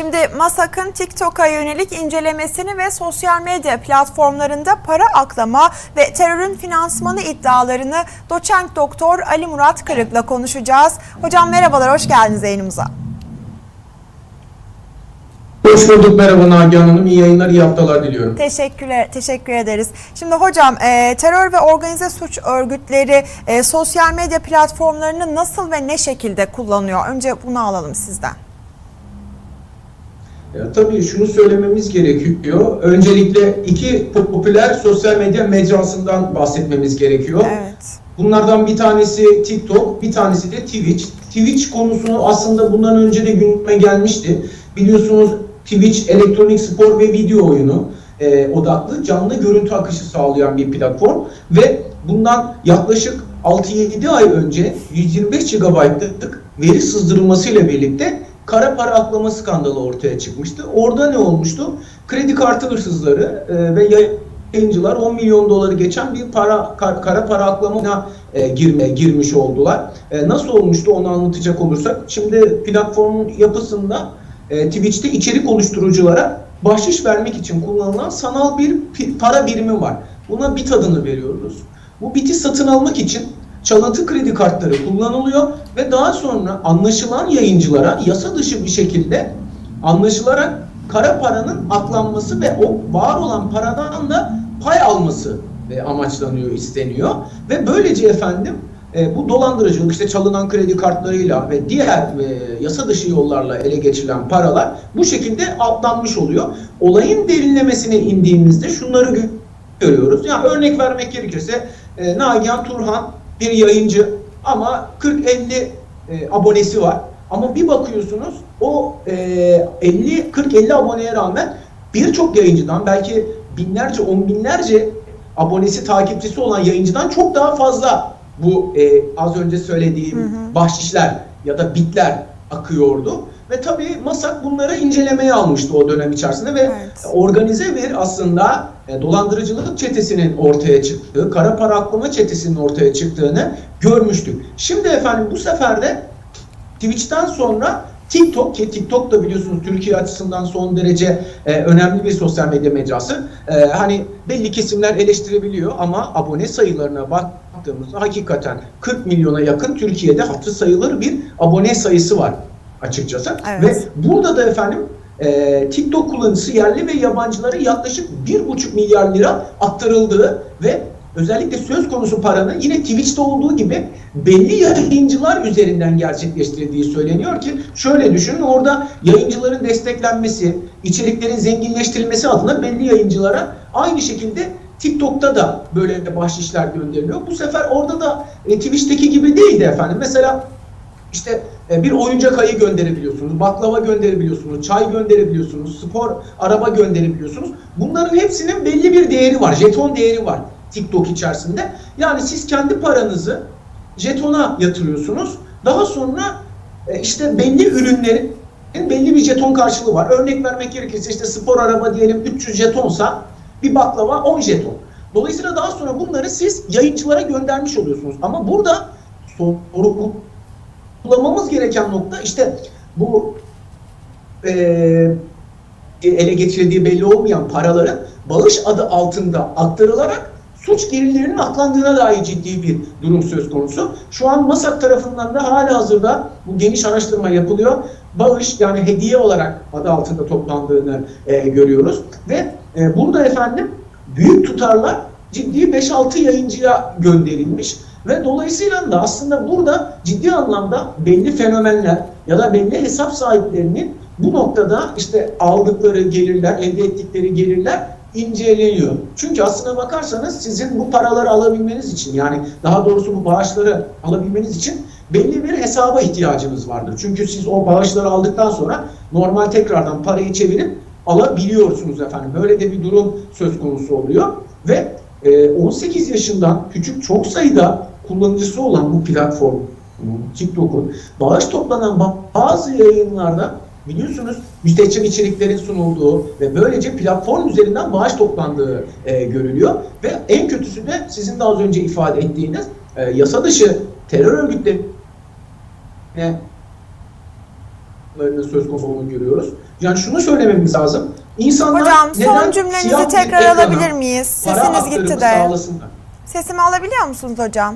Şimdi MASAK'ın TikTok'a yönelik incelemesini ve sosyal medya platformlarında para aklama ve terörün finansmanı iddialarını doçent doktor Ali Murat Kırık'la konuşacağız. Hocam merhabalar, hoş geldiniz yayınımıza. Hoş bulduk. Merhaba Nagihan Hanım. İyi yayınlar, iyi haftalar diliyorum. Teşekkürler, teşekkür ederiz. Şimdi hocam e, terör ve organize suç örgütleri e, sosyal medya platformlarını nasıl ve ne şekilde kullanıyor? Önce bunu alalım sizden. Ya, tabii şunu söylememiz gerekiyor. Öncelikle iki popüler sosyal medya mecrasından bahsetmemiz gerekiyor. Evet. Bunlardan bir tanesi TikTok, bir tanesi de Twitch. Twitch konusunu aslında bundan önce de gündeme gelmişti. Biliyorsunuz Twitch elektronik spor ve video oyunu e, odaklı canlı görüntü akışı sağlayan bir platform ve bundan yaklaşık 6-7 ay önce 125 GB'lık veri sızdırılmasıyla birlikte kara para aklama skandalı ortaya çıkmıştı. Orada ne olmuştu? Kredi kartı hırsızları e, ve yayıncılar 10 milyon doları geçen bir para kar- kara para aklamına e, girme girmiş oldular. E, nasıl olmuştu onu anlatacak olursak şimdi platformun yapısında e, Twitch'te içerik oluşturuculara bahşiş vermek için kullanılan sanal bir para birimi var. Buna bit adını veriyoruz. Bu biti satın almak için çalıntı kredi kartları kullanılıyor ve daha sonra anlaşılan yayıncılara yasa dışı bir şekilde anlaşılarak kara paranın aklanması ve o var olan paradan da pay alması e, amaçlanıyor, isteniyor. Ve böylece efendim e, bu dolandırıcılık işte çalınan kredi kartlarıyla ve diğer e, yasa dışı yollarla ele geçirilen paralar bu şekilde atlanmış oluyor. Olayın derinlemesine indiğimizde şunları gö- görüyoruz. Yani örnek vermek gerekirse e, Nagihan Turhan bir yayıncı ama 40-50 e, abonesi var. Ama bir bakıyorsunuz o e, 50 40-50 aboneye rağmen birçok yayıncıdan belki binlerce, on binlerce abonesi, takipçisi olan yayıncıdan çok daha fazla bu e, az önce söylediğim bahşişler ya da bitler akıyordu. Ve tabii MASAK bunları incelemeye almıştı o dönem içerisinde ve Evet. organize bir aslında e, dolandırıcılık çetesinin ortaya çıktığı, kara para aklama çetesinin ortaya çıktığını görmüştük. Şimdi efendim bu sefer de Twitch'ten sonra TikTok ki TikTok da biliyorsunuz Türkiye açısından son derece e, önemli bir sosyal medya mecrası. E, hani belli kesimler eleştirebiliyor ama abone sayılarına baktığımızda hakikaten 40 milyona yakın Türkiye'de hatırı sayılır bir abone sayısı var açıkçası. Evet. Ve burada da efendim e, TikTok kullanıcısı yerli ve yabancılara yaklaşık 1,5 milyar lira aktarıldığı ve özellikle söz konusu paranın yine Twitch'te olduğu gibi belli yayıncılar üzerinden gerçekleştirildiği söyleniyor ki şöyle düşünün orada yayıncıların desteklenmesi, içeriklerin zenginleştirilmesi adına belli yayıncılara aynı şekilde TikTok'ta da böyle bahşişler gönderiliyor. Bu sefer orada da e, Twitch'teki gibi değildi efendim. Mesela işte bir oyuncak ayı gönderebiliyorsunuz, baklava gönderebiliyorsunuz, çay gönderebiliyorsunuz, spor araba gönderebiliyorsunuz. Bunların hepsinin belli bir değeri var, jeton değeri var TikTok içerisinde. Yani siz kendi paranızı jetona yatırıyorsunuz. Daha sonra e, işte belli ürünlerin belli bir jeton karşılığı var. Örnek vermek gerekirse işte spor araba diyelim 300 jetonsa bir baklava 10 jeton. Dolayısıyla daha sonra bunları siz yayıncılara göndermiş oluyorsunuz. Ama burada sorumluluk kullanmamız gereken nokta işte bu e, ele geçirildiği belli olmayan paraların bağış adı altında aktarılarak suç gelirlerinin aklandığına dair ciddi bir durum söz konusu. Şu an MASAK tarafından da hala hazırda bu geniş araştırma yapılıyor. Bağış yani hediye olarak adı altında toplandığını e, görüyoruz. Ve e, burada efendim büyük tutarlar ciddi 5-6 yayıncıya gönderilmiş. Ve dolayısıyla da aslında burada ciddi anlamda belli fenomenler ya da belli hesap sahiplerinin bu noktada işte aldıkları gelirler, elde ettikleri gelirler inceleniyor. Çünkü aslına bakarsanız sizin bu paraları alabilmeniz için yani daha doğrusu bu bağışları alabilmeniz için belli bir hesaba ihtiyacınız vardır. Çünkü siz o bağışları aldıktan sonra normal tekrardan parayı çevirip alabiliyorsunuz efendim. Böyle de bir durum söz konusu oluyor ve e, 18 yaşından küçük çok sayıda kullanıcısı olan bu platform TikTok'un bağış toplanan ba- bazı yayınlarda biliyorsunuz müstehcen içeriklerin sunulduğu ve böylece platform üzerinden bağış toplandığı e, görülüyor ve en kötüsü de sizin de az önce ifade ettiğiniz e, yasa dışı terör örgütleri söz konusu olduğunu görüyoruz. Yani şunu söylememiz lazım. İnsanlar Hocam neden son cümlenizi tekrar alabilir miyiz? Sesiniz gitti de. Sağlasınlar. Sesimi alabiliyor musunuz hocam?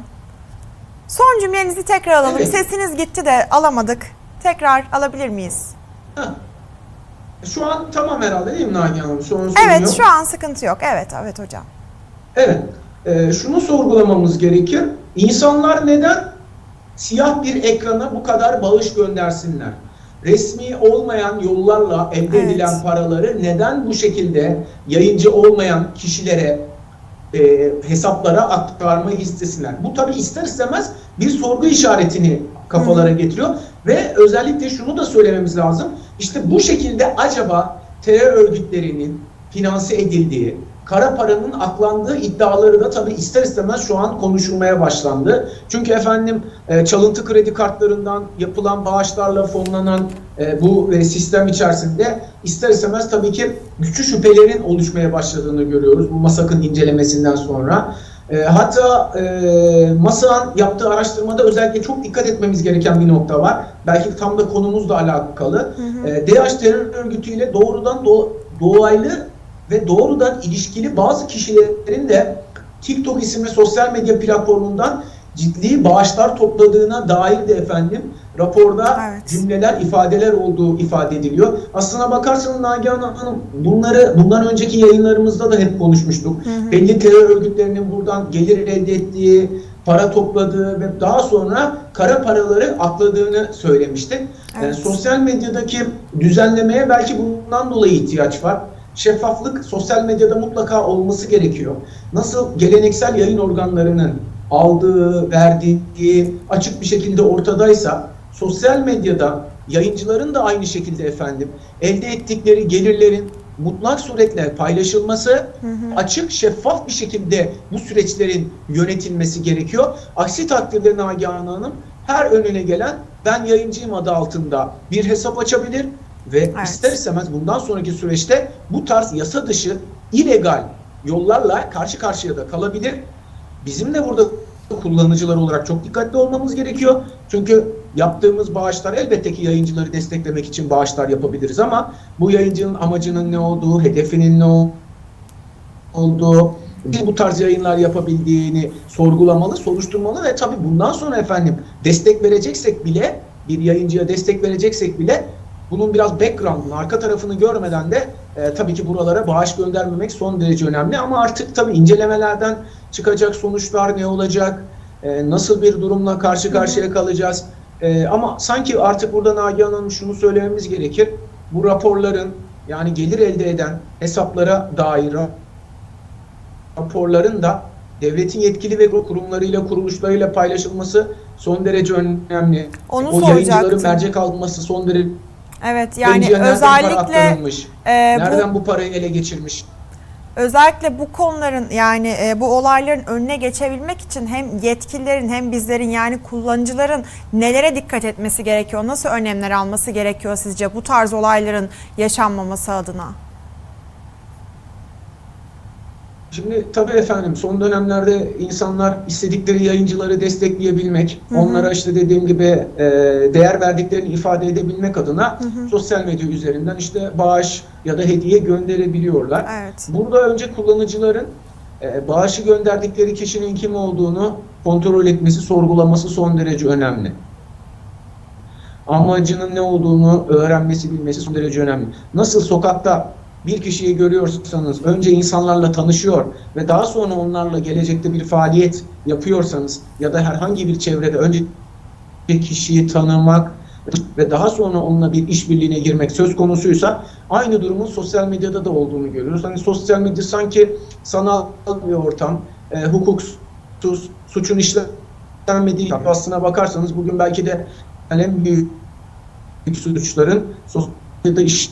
Son cümlenizi tekrar alalım. Evet. Sesiniz gitti de alamadık. Tekrar alabilir miyiz? Heh. Şu an tamam herhalde değil mi Nagihan Hanım? Şu an Evet yok. şu an sıkıntı yok. Evet evet hocam. Evet. Ee, şunu sorgulamamız gerekir. İnsanlar neden siyah bir ekrana bu kadar bağış göndersinler? Resmi olmayan yollarla elde Evet. edilen paraları neden bu şekilde yayıncı olmayan kişilere e, hesaplara aktarmayı istesinler? Bu tabi ister istemez bir sorgu işaretini kafalara getiriyor ve özellikle şunu da söylememiz lazım. İşte bu şekilde acaba terör örgütlerinin finanse edildiği, kara paranın aklandığı iddiaları da tabii ister istemez şu an konuşulmaya başlandı. Çünkü efendim e, çalıntı kredi kartlarından yapılan bağışlarla fonlanan e, bu e, sistem içerisinde ister istemez tabii ki güçlü şüphelerin oluşmaya başladığını görüyoruz bu MASAK'ın incelemesinden sonra. E, hatta e, MASAK'ın yaptığı araştırmada özellikle çok dikkat etmemiz gereken bir nokta var. Belki tam da konumuzla alakalı. E, DH terör örgütüyle doğrudan do- dolaylı ve doğrudan ilişkili bazı kişilerin de TikTok isimli sosyal medya platformundan ciddi bağışlar topladığına dair de efendim raporda Evet. cümleler, ifadeler olduğu ifade ediliyor. Aslına bakarsanız Nagihan Hanım bunları bundan önceki yayınlarımızda da hep konuşmuştuk. Belli terör örgütlerinin buradan gelir elde ettiği, para topladığı ve daha sonra kara paraları akladığını söylemiştik. Evet. Yani sosyal medyadaki düzenlemeye belki bundan dolayı ihtiyaç var. Şeffaflık sosyal medyada mutlaka olması gerekiyor. Nasıl geleneksel yayın organlarının aldığı, verdiği açık bir şekilde ortadaysa sosyal medyada yayıncıların da aynı şekilde efendim elde ettikleri gelirlerin mutlak suretle paylaşılması açık şeffaf bir şekilde bu süreçlerin yönetilmesi gerekiyor. Aksi takdirde Nagihan Hanım her önüne gelen ben yayıncıyım adı altında bir hesap açabilir ve Evet. ister istemez bundan sonraki süreçte bu tarz yasa dışı illegal yollarla karşı karşıya da kalabilir. Bizim de burada kullanıcılar olarak çok dikkatli olmamız gerekiyor. Çünkü yaptığımız bağışlar elbette ki yayıncıları desteklemek için bağışlar yapabiliriz ama bu yayıncının amacının ne olduğu, hedefinin ne olduğu, bu tarz yayınlar yapabildiğini sorgulamalı, soruşturmalı ve tabii bundan sonra efendim destek vereceksek bile bir yayıncıya destek vereceksek bile bunun biraz background'unu, arka tarafını görmeden de e, tabii ki buralara bağış göndermemek son derece önemli ama artık tabii incelemelerden çıkacak sonuçlar ne olacak, e, nasıl bir durumla karşı karşıya kalacağız E, ama sanki artık burada Nagihan Hanım şunu söylememiz gerekir, bu raporların yani gelir elde eden hesaplara dair raporların da devletin yetkili ve kurumlarıyla, kuruluşlarıyla paylaşılması son derece önemli. Onu o yayıncıların soracaktım. mercek alması son derece Evet yani para özellikle e, nereden bu bu parayı ele geçirmiş? özellikle bu konuların yani e, bu olayların önüne geçebilmek için hem yetkililerin hem bizlerin yani kullanıcıların nelere dikkat etmesi gerekiyor? Nasıl önlemler alması gerekiyor sizce bu tarz olayların yaşanmaması adına? Şimdi tabii efendim son dönemlerde insanlar istedikleri yayıncıları destekleyebilmek, onlara işte dediğim gibi e, değer verdiklerini ifade edebilmek adına sosyal medya üzerinden işte bağış ya da hediye gönderebiliyorlar. Evet. Burada önce kullanıcıların e, bağışı gönderdikleri kişinin kim olduğunu kontrol etmesi, sorgulaması son derece önemli. Amacının ne olduğunu öğrenmesi, bilmesi son derece önemli. Nasıl sokakta bir kişiyi görüyorsanız önce insanlarla tanışıyor ve daha sonra onlarla gelecekte bir faaliyet yapıyorsanız ya da herhangi bir çevrede önce bir kişiyi tanımak ve daha sonra onunla bir işbirliğine girmek söz konusuysa aynı durumun sosyal medyada da olduğunu görüyoruz. Hani sosyal medya sanki sanal bir ortam, e, hukuksuz, suçun işlenmediği aslına bakarsanız bugün belki de en büyük suçların sosyal medyada iş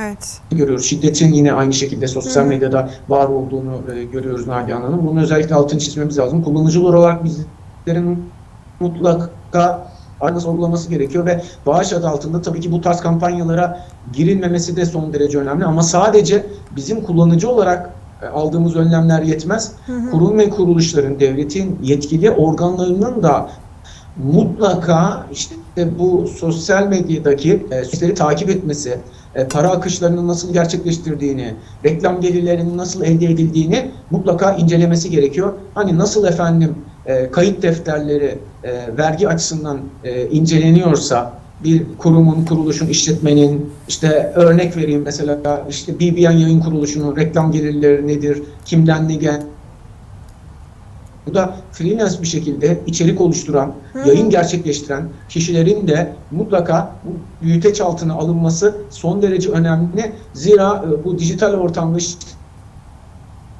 Evet. görüyoruz. Şiddetin yine aynı şekilde sosyal Hı hı. medyada var olduğunu e, görüyoruz Nagihan Hanım. Bunun özellikle altını çizmemiz lazım. Kullanıcılar olarak bizlerin mutlaka aynı sorgulaması gerekiyor ve bağış adı altında tabii ki bu tarz kampanyalara girilmemesi de son derece önemli ama sadece bizim kullanıcı olarak e, aldığımız önlemler yetmez. Kurum ve kuruluşların, devletin yetkili organlarının da mutlaka işte bu sosyal medyadaki e, süreçleri takip etmesi, e, para akışlarını nasıl gerçekleştirdiğini, reklam gelirlerinin nasıl elde edildiğini mutlaka incelemesi gerekiyor. Hani nasıl efendim e, kayıt defterleri e, vergi açısından e, inceleniyorsa bir kurumun, kuruluşun, işletmenin işte örnek vereyim mesela işte BBN yayın kuruluşunun reklam gelirleri nedir, kimden ne gel bu da freelance bir şekilde içerik oluşturan, yayın gerçekleştiren kişilerin de mutlaka bu büyüteç altına alınması son derece önemli. Zira e, bu dijital ortamda işte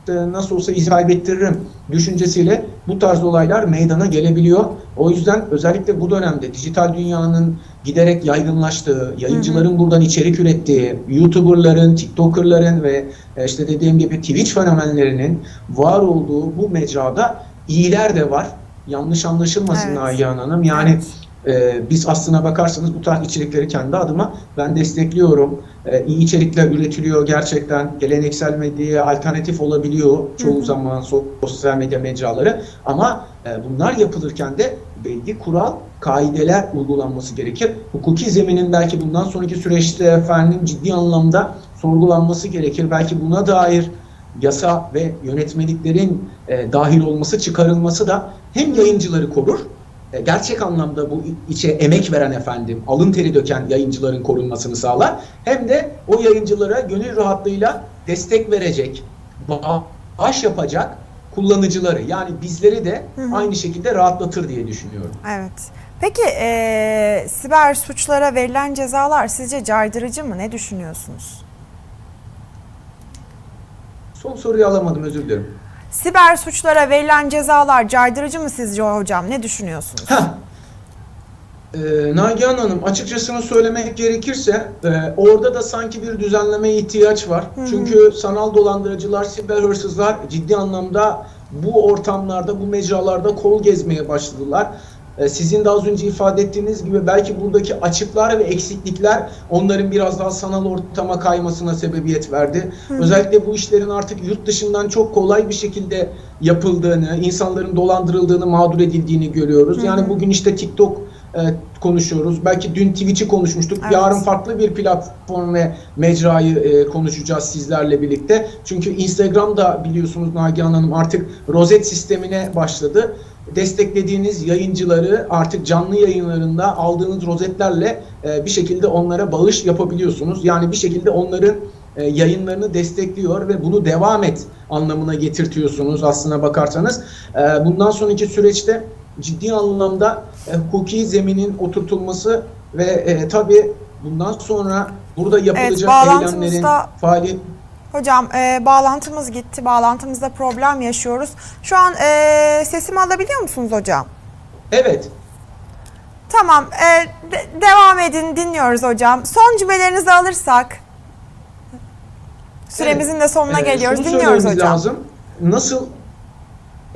nasıl olsa iz kaybettiririm düşüncesiyle bu tarz olaylar meydana gelebiliyor. O yüzden özellikle bu dönemde dijital dünyanın giderek yaygınlaştığı, yayıncıların buradan içerik ürettiği, YouTuber'ların, TikToker'ların ve e, işte dediğim gibi Twitch fenomenlerinin var olduğu bu mecrada iyiler de var. Yanlış anlaşılmasın Evet. Nagihan Hanım. Yani e, biz aslına bakarsanız bu tarz içerikleri kendi adıma ben destekliyorum. E, iyi içerikler üretiliyor gerçekten. Geleneksel medyaya alternatif olabiliyor çoğu zaman so- sosyal medya mecraları. Ama e, bunlar yapılırken de belli kural, kaideler uygulanması gerekir. Hukuki zeminin belki bundan sonraki süreçte efendim ciddi anlamda sorgulanması gerekir. Belki buna dair yasa ve yönetmeliklerin e, dahil olması, çıkarılması da hem yayıncıları korur, e, gerçek anlamda bu içe emek veren efendim, alın teri döken yayıncıların korunmasını sağlar. Hem de o yayıncılara gönül rahatlığıyla destek verecek, bağış yapacak kullanıcıları yani bizleri de aynı şekilde rahatlatır diye düşünüyorum. Evet. Peki e, siber suçlara verilen cezalar sizce caydırıcı mı? Ne düşünüyorsunuz? Son soruyu alamadım özür dilerim. Siber suçlara verilen cezalar caydırıcı mı sizce hocam? Ne düşünüyorsunuz? Heh. Ee, Nagihan Hanım açıkçasını söylemek gerekirse e, orada da sanki bir düzenlemeye ihtiyaç var. Çünkü sanal dolandırıcılar, siber hırsızlar ciddi anlamda bu ortamlarda, bu mecralarda kol gezmeye başladılar. E, sizin de az önce ifade ettiğiniz gibi belki buradaki açıklar ve eksiklikler onların biraz daha sanal ortama kaymasına sebebiyet verdi. Özellikle bu işlerin artık yurt dışından çok kolay bir şekilde yapıldığını, insanların dolandırıldığını, mağdur edildiğini görüyoruz. Yani bugün işte TikTok e, konuşuyoruz. Belki dün Twitch'i konuşmuştuk. Evet. Yarın farklı bir platform ve mecrayı e, konuşacağız sizlerle birlikte. Çünkü Instagram'da biliyorsunuz Nagihan Hanım artık rozet sistemine başladı. Desteklediğiniz yayıncıları artık canlı yayınlarında aldığınız rozetlerle e, bir şekilde onlara bağış yapabiliyorsunuz. Yani bir şekilde onların e, yayınlarını destekliyor ve bunu devam et anlamına getirtiyorsunuz aslına bakarsanız. E, bundan sonraki süreçte ciddi anlamda hukuki zeminin oturtulması ve tabii bundan sonra burada yapılacak bağlantımızda- eylemlerin faaliyet Hocam e, bağlantımız gitti. Bağlantımızda problem yaşıyoruz. Şu an e, sesimi alabiliyor musunuz hocam? evet Tamam. e, de- devam edin. Dinliyoruz hocam. Son cümlelerinizi alırsak. Süremizin de sonuna Ee, geliyoruz. Dinliyoruz hocam. Lazım. Nasıl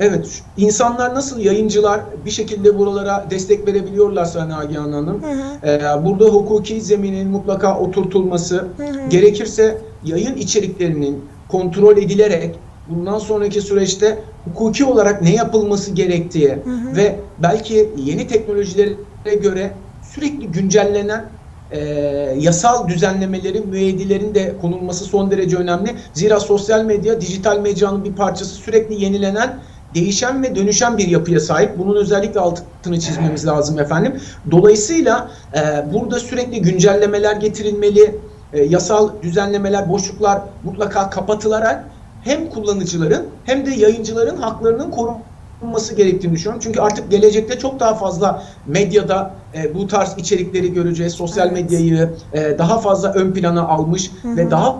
Evet, insanlar nasıl yayıncılar bir şekilde buralara destek verebiliyorlarsa Nagihan Hanım, e, burada hukuki zeminin mutlaka oturtulması, gerekirse yayın içeriklerinin kontrol edilerek bundan sonraki süreçte hukuki olarak ne yapılması gerektiği ve belki yeni teknolojilere göre sürekli güncellenen e, yasal düzenlemelerin, müeyyidilerin de konulması son derece önemli. Zira sosyal medya, dijital mecranın bir parçası sürekli yenilenen, değişen ve dönüşen bir yapıya sahip. Bunun özellikle altını çizmemiz lazım efendim. Dolayısıyla e, burada sürekli güncellemeler getirilmeli, e, yasal düzenlemeler, boşluklar mutlaka kapatılarak hem kullanıcıların hem de yayıncıların haklarının korunması gerektiğini düşünüyorum. Çünkü artık gelecekte çok daha fazla medyada e, bu tarz içerikleri göreceğiz. Sosyal medyayı e, daha fazla ön plana almış ve daha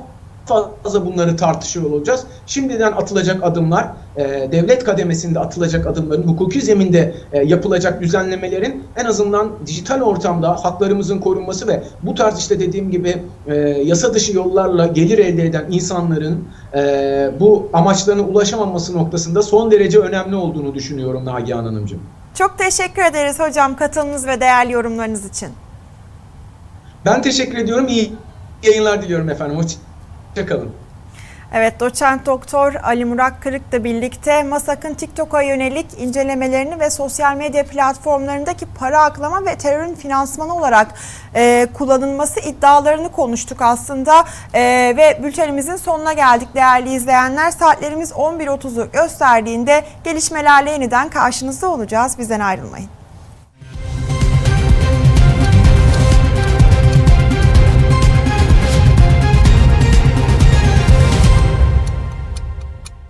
fazla bunları tartışıyor olacağız. Şimdiden atılacak adımlar, e, devlet kademesinde atılacak adımların, hukuki zeminde e, yapılacak düzenlemelerin en azından dijital ortamda haklarımızın korunması ve bu tarz işte dediğim gibi e, yasa dışı yollarla gelir elde eden insanların e, bu amaçlarına ulaşamaması noktasında son derece önemli olduğunu düşünüyorum Nagihan Hanımcığım. Çok teşekkür ederiz hocam katılımınız ve değerli yorumlarınız için. Ben teşekkür ediyorum. İyi yayınlar diliyorum efendim. Hoşçakalın. Evet, doçent doktor Ali Murat Kırık'la birlikte MASAK'ın TikTok'a yönelik incelemelerini ve sosyal medya platformlarındaki para aklama ve terörün finansmanı olarak e, kullanılması iddialarını konuştuk aslında. E, ve bültenimizin sonuna geldik değerli izleyenler. Saatlerimiz 11.30'u gösterdiğinde gelişmelerle yeniden karşınızda olacağız. Bizden ayrılmayın.